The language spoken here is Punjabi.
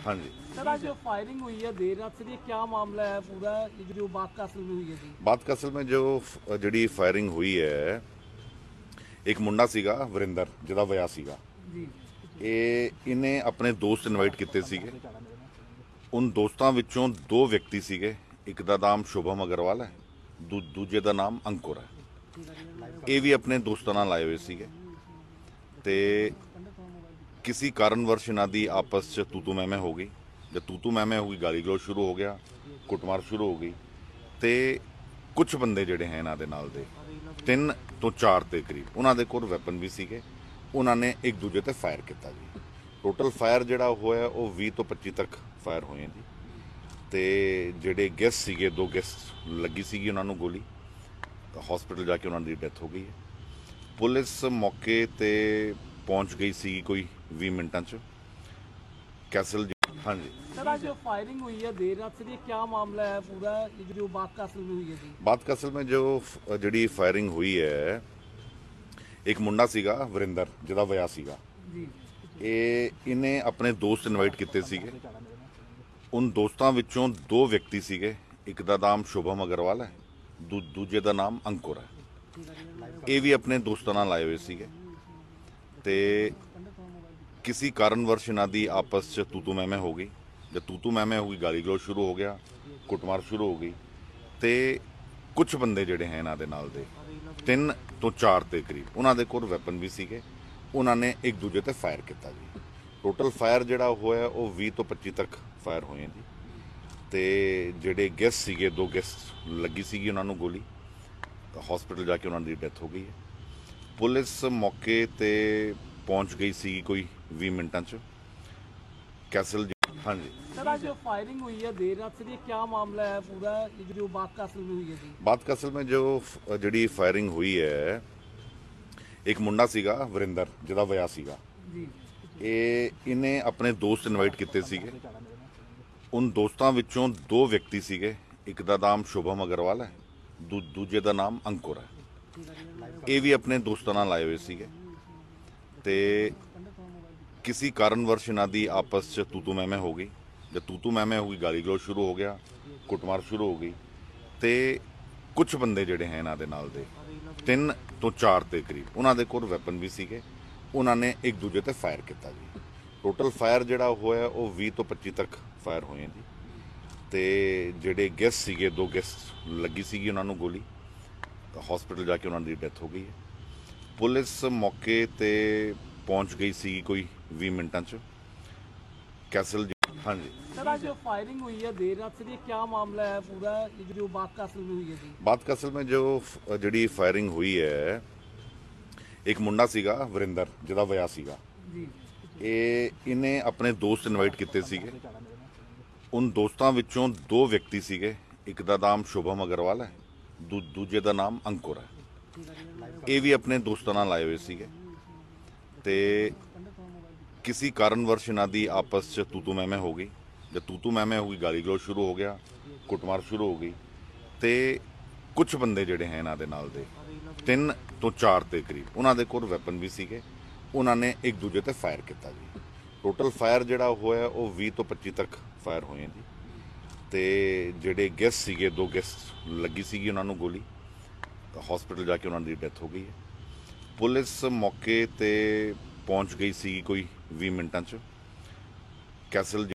हाँ जी सर आज जो फायरिंग हुई है देर रात से ये क्या मामला है पूरा ये जो बात का असल में हुई है जी ਬਾਤ ਕਸਲ में ਜੋ ਫ- ਜਿਹੜੀ ਫਾਇਰਿੰਗ ਹੋਈ ਹੈ ਇੱਕ ਮੁੰਡਾ ਸੀਗਾ ਵਰਿੰਦਰ ਜਿਹਦਾ ਵਿਆਹ ਸੀਗਾ जी ਇਹ ਇਹਨੇ ਆਪਣੇ ਦੋਸਤ ਇਨਵਾਈਟ ਕੀਤੇ ਸੀਗੇ ਉਨ ਦੋਸਤਾਂ ਵਿੱਚੋਂ ਦੋ ਵਿਅਕਤੀ ਸੀਗੇ ਇੱਕ ਦਾ ਨਾਮ ਸ਼ੁਭਮ ਅਗਰਵਾਲ ਹੈ ਦੂ- ਦੂਜੇ ਦਾ ਨਾਮ ਅੰਕੁਰ ਹੈ ਇਹ ਵੀ ਆਪਣੇ ਦੋਸਤਾਂ ਨਾਲ ਆਏ ਹੋਏ ਸੀਗੇ ਤੇ ਕਿਸੇ ਕਾਰਨਵਰਸ਼ ਇਹਨਾਂ ਦੀ ਆਪਸ ਚ ਤੂਤੂ ਮੈਮੇ ਹੋ ਗਈ। ਜਦ ਤੂਤੂ ਮੈਮੇ ਹੋ ਗਈ ਗਾਲੀ ਗਲੋਚ ਸ਼ੁਰੂ ਹੋ ਗਿਆ, ਕੁੱਟਮਾਰ ਸ਼ੁਰੂ ਹੋ ਗਈ। ਤੇ ਕੁਝ ਬੰਦੇ ਜਿਹੜੇ ਹੈ ਇਹਨਾਂ ਦੇ ਨਾਲ ਦੇ, ਤਿੰਨ ਤੋਂ ਚਾਰ ਦੇ ਕਰੀਬ, ਉਹਨਾਂ ਦੇ ਕੋਲ ਵੈਪਨ ਵੀ ਸੀਗੇ। ਉਹਨਾਂ ਨੇ ਇੱਕ ਦੂਜੇ ਤੇ ਫਾਇਰ ਕੀਤਾ ਜੀ। ਟੋਟਲ ਫਾਇਰ ਜਿਹੜਾ ਹੋਇਆ, ਉਹ 20 ਤੋਂ 25 ਤੱਕ ਫਾਇਰ ਹੋਏ ਜੀ। ਤੇ ਜਿਹੜੇ ਗੈਸਟ ਸੀਗੇ, ਦੋ ਗੈਸਟ ਲੱਗੀ ਸੀਗੀ ਉਹਨਾਂ ਨੂੰ ਗੋਲੀ। ਹਸਪੀਟਲ ਜਾ ਕੇ ਉਹਨਾਂ ਦੀ ਡੈਥ ਹੋ ਗਈ ਹੈ। ਪੁਲਿਸ ਮੌਕੇ ਤੇ ਪਹੁੰਚ ਗਈ ਸੀ ਕੋਈ 20 ਮਿੰਟਾਂ ਚ ਕੈਸਲ ਜੀ- ਹਾਂਜੀ सर आज जो फायरिंग हुई है देर रात से ये क्या मामला है पूरा ये जो बात का असल में हुई है जी ਬਾਤ ਕਸਲ में ਜੋ ਫ- ਜਿਹੜੀ ਫਾਇਰਿੰਗ ਹੋਈ ਹੈ ਇੱਕ ਮੁੰਡਾ ਸੀਗਾ ਵਰਿੰਦਰ ਜਿਹਦਾ ਵਿਆਹ ਸੀਗਾ जी ਇਹ ਇਹਨੇ ਆਪਣੇ ਦੋਸਤ ਇਨਵਾਈਟ ਕੀਤੇ ਸੀਗੇ ਉਨ ਦੋਸਤਾਂ ਵਿੱਚੋਂ ਦੋ ਵਿਅਕਤੀ ਸੀਗੇ ਇੱਕ ਦਾ ਨਾਮ ਸ਼ੁਭਮ ਅਗਰਵਾਲ ਹੈ ਦੂ- ਦੂਜੇ ਦਾ ਨਾਮ ਅੰਕੁਰ ਹੈ ਇਹ ਵੀ ਆਪਣੇ ਦੋਸਤਾਂ ਨਾਲ ਆਏ ਹੋਏ ਸੀਗੇ ਤੇ ਕਿਸੇ ਕਾਰਨਵਰਸ਼ ਇਹਨਾਂ ਦੀ ਆਪਸ ਚ ਤੂਤੂ ਮੈਮੇ ਹੋ ਗਈ। ਜਦ ਤੂਤੂ ਮੈਮੇ ਹੋ ਗਈ ਗਾਲੀ ਗਲੋਚ ਸ਼ੁਰੂ ਹੋ ਗਿਆ, ਕੁੱਟਮਾਰ ਸ਼ੁਰੂ ਹੋ ਗਈ। ਤੇ ਕੁਝ ਬੰਦੇ ਜਿਹੜੇ ਹੈ ਇਹਨਾਂ ਦੇ ਨਾਲ ਦੇ, ਤਿੰਨ ਤੋਂ ਚਾਰ ਦੇ ਕਰੀਬ। ਉਹਨਾਂ ਦੇ ਕੋਲ ਵੈਪਨ ਵੀ ਸੀਗੇ। ਉਹਨਾਂ ਨੇ ਇੱਕ ਦੂਜੇ ਤੇ ਫਾਇਰ ਕੀਤਾ ਜੀ। ਟੋਟਲ ਫਾਇਰ ਜਿਹੜਾ ਹੋਇਆ, ਉਹ 20 ਤੋਂ 25 ਤੱਕ ਫਾਇਰ ਹੋਏ ਜੀ। ਤੇ ਜਿਹੜੇ ਗੈਸਟ ਸੀਗੇ, ਦੋ ਗੈਸਟ ਲੱਗੀ ਸੀਗੀ ਉਹਨਾਂ ਨੂੰ ਗੋਲੀ। ਹਸਪੀਟਲ ਜਾ ਕੇ ਉਹਨਾਂ ਦੀ ਡੈਥ ਹੋ ਗਈ ਹੈ। ਪੁਲਿਸ ਮੌਕੇ ਤੇ ਪਹੁੰਚ ਗਈ ਸੀ ਕੋਈ 20 ਮਿੰਟਾਂ ਚ ਕੈਸਲ ਜੀ- ਹਾਂਜੀ सर आज जो फायरिंग हुई है देर रात से ये क्या मामला है पूरा ये जो बात का असल में हुई है जी ਬਾਤ ਕਸਲ में ਜੋ ਫ- ਜਿਹੜੀ ਫਾਇਰਿੰਗ ਹੋਈ ਹੈ ਇੱਕ ਮੁੰਡਾ ਸੀਗਾ ਵਰਿੰਦਰ ਜਿਹਦਾ ਵਿਆਹ ਸੀਗਾ जी ਇਹ ਇਹਨੇ ਆਪਣੇ ਦੋਸਤ ਇਨਵਾਈਟ ਕੀਤੇ ਸੀਗੇ ਉਨ ਦੋਸਤਾਂ ਵਿੱਚੋਂ ਦੋ ਵਿਅਕਤੀ ਸੀਗੇ ਇੱਕ ਦਾ ਨਾਮ ਸ਼ੁਭਮ ਅਗਰਵਾਲ ਹੈ ਦੂ- ਦੂਜੇ ਦਾ ਨਾਮ ਅੰਕੁਰ ਹੈ ਇਹ ਵੀ ਆਪਣੇ ਦੋਸਤਾਂ ਨਾਲ ਆਏ ਹੋਏ ਸੀਗੇ। ਤੇ ਕਿਸੇ ਕਾਰਨਵਰਸ਼ ਇਹਨਾਂ ਦੀ ਆਪਸ ਚ ਤੂਤੂ ਮੈਮੇ ਹੋ ਗਈ। ਜਦ ਤੂਤੂ ਮੈਮੇ ਹੋ ਗਈ ਗਾਲੀ ਗਲੋਚ ਸ਼ੁਰੂ ਹੋ ਗਿਆ, ਕੁੱਟਮਾਰ ਸ਼ੁਰੂ ਹੋ ਗਈ। ਤੇ ਕੁਝ ਬੰਦੇ ਜਿਹੜੇ ਹੈ ਇਹਨਾਂ ਦੇ ਨਾਲ ਦੇ, ਤਿੰਨ ਤੋਂ ਚਾਰ ਦੇ ਕਰੀਬ। ਉਹਨਾਂ ਦੇ ਕੋਲ ਵੈਪਨ ਵੀ ਸੀਗੇ। ਉਹਨਾਂ ਨੇ ਇੱਕ ਦੂਜੇ ਤੇ ਫਾਇਰ ਕੀਤਾ ਜੀ। ਟੋਟਲ ਫਾਇਰ ਜਿਹੜਾ ਹੋਇਆ, ਉਹ 20 ਤੋਂ 25 ਤੱਕ ਫਾਇਰ ਹੋਏ ਜੀ। ਤੇ ਜਿਹੜੇ ਗੈਸਟ ਸੀਗੇ, ਦੋ ਗੈਸਟ ਲੱਗੀ ਸੀਗੀ ਉਹਨਾਂ ਨੂੰ ਗੋਲੀ। ਹਸਪੀਟਲ ਜਾ ਕੇ ਉਹਨਾਂ ਦੀ ਡੈਥ ਹੋ ਗਈ ਹੈ ਪੁਲਿਸ ਮੌਕੇ ਤੇ ਪਹੁੰਚ ਗਈ ਸੀ ਕੋਈ 20 ਮਿੰਟਾਂ ਚ ਕੈਸਲ ਜੀ- ਹਾਂਜੀ सर आज जो फायरिंग हुई है देर रात से ये क्या मामला है पूरा ये जो बात का असल में हुई है जी ਬਾਤ ਕਸਲ में ਜੋ ਫ- ਜਿਹੜੀ ਫਾਇਰਿੰਗ ਹੋਈ ਹੈ ਇੱਕ ਮੁੰਡਾ ਸੀਗਾ ਵਰਿੰਦਰ ਜਿਹਦਾ ਵਿਆਹ ਸੀਗਾ जी ਇਹ ਇਹਨੇ ਆਪਣੇ ਦੋਸਤ ਇਨਵਾਈਟ ਕੀਤੇ ਸੀਗੇ ਉਨ ਦੋਸਤਾਂ ਵਿੱਚੋਂ ਦੋ ਵਿਅਕਤੀ ਸੀਗੇ ਇੱਕ ਦਾ ਨਾਮ ਸ਼ੁਭਮ ਅਗਰਵਾਲ ਹੈ ਦੂ- ਦੂਜੇ ਦਾ ਨਾਮ ਅੰਕੁਰ ਹੈ। ਇਹ ਵੀ ਆਪਣੇ ਦੋਸਤਾਂ ਨਾਲ ਆਏ ਹੋਏ ਸੀਗੇ। ਤੇ ਕਿਸੇ ਕਾਰਨਵਰਸ਼ ਇਹਨਾਂ ਦੀ ਆਪਸ ਚ ਤੂਤੂ ਮੈਮੇ ਹੋ ਗਈ। ਜਦ ਤੂਤੂ ਮੈਮੇ ਹੋ ਗਈ ਗਾਲੀ ਗਲੋਚ ਸ਼ੁਰੂ ਹੋ ਗਿਆ, ਕੁੱਟਮਾਰ ਸ਼ੁਰੂ ਹੋ ਗਈ। ਤੇ ਕੁਝ ਬੰਦੇ ਜਿਹੜੇ ਹੈ ਇਹਨਾਂ ਦੇ ਨਾਲ ਦੇ, ਤਿੰਨ ਤੋਂ ਚਾਰ ਦੇ ਕਰੀਬ, ਉਹਨਾਂ ਦੇ ਕੋਲ ਵੈਪਨ ਵੀ ਸੀਗੇ। ਉਹਨਾਂ ਨੇ ਇੱਕ ਦੂਜੇ ਤੇ ਫਾਇਰ ਕੀਤਾ ਜੀ। ਟੋਟਲ ਫਾਇਰ ਜਿਹੜਾ ਹੋਇਆ, ਉਹ 20 ਤੋਂ 25 ਤੱਕ ਫਾਇਰ ਹੋਏ ਜੀ। ਤੇ ਜਿਹੜੇ ਗੈਸਟ ਸੀਗੇ, ਦੋ ਗੈਸਟ ਲੱਗੀ ਸੀਗੀ ਉਹਨਾਂ ਨੂੰ ਗੋਲੀ। ਹਸਪੀਟਲ ਜਾ ਕੇ ਉਹਨਾਂ ਦੀ ਡੈਥ ਹੋ ਗਈ ਹੈ। ਪੁਲਿਸ ਮੌਕੇ ਤੇ ਪਹੁੰਚ ਗਈ ਸੀ ਕੋਈ 20 ਮਿੰਟਾਂ ਚ। ਕੈਸਲ